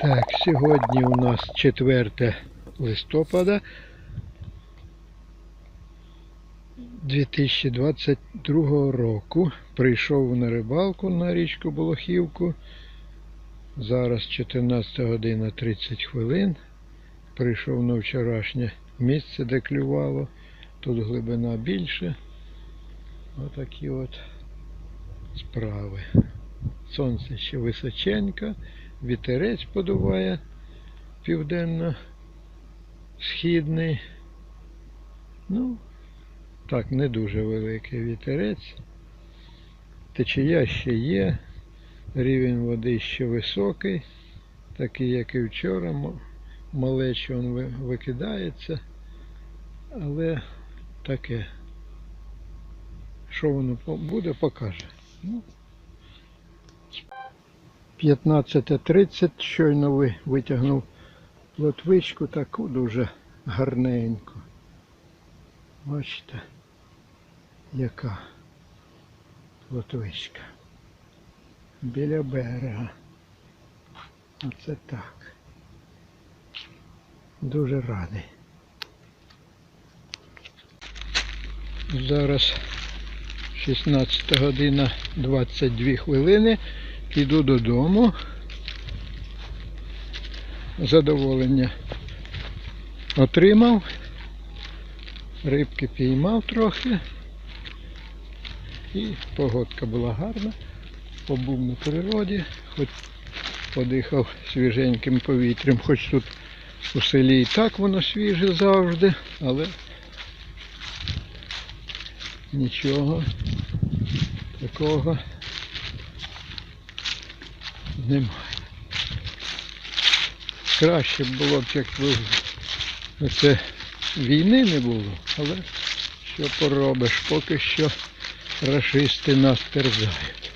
Так, сьогодні у нас 4 листопада 2022 року. Прийшов на рибалку на річку Болохівку. Зараз 14 година 30 хвилин. Прийшов на вчорашнє місце, де клювало. Тут глибина більше. Отакі от справи. Сонце ще височенько, вітерець подуває південно-східний. Ну, так, не дуже великий вітерець. Течія ще є, рівень води ще високий, такий, як і вчора. М- Малечий він викидається, але таке. Що воно буде, покаже. Ну, 15.30 щойно витягнув плотвичку таку дуже гарненьку. Бачите, яка плотвичка. Біля берега. Оце так. Дуже радий. Зараз 16 година 22 хвилини. Іду додому. Задоволення отримав. Рибки піймав трохи. І погодка була гарна. Побув на природі, хоч подихав свіженьким повітрям, хоч тут у селі і так воно свіже завжди, але нічого такого немає. Краще було б, якби це війни не було, але що поробиш, поки що рашисти нас терзають.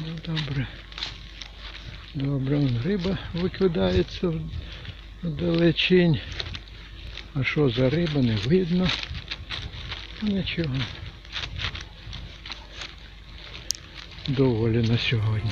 Ну добре. Добре, вон риба викидається вдалечінь. А що за риба, не видно. Нічого. Доволі на сьогодні.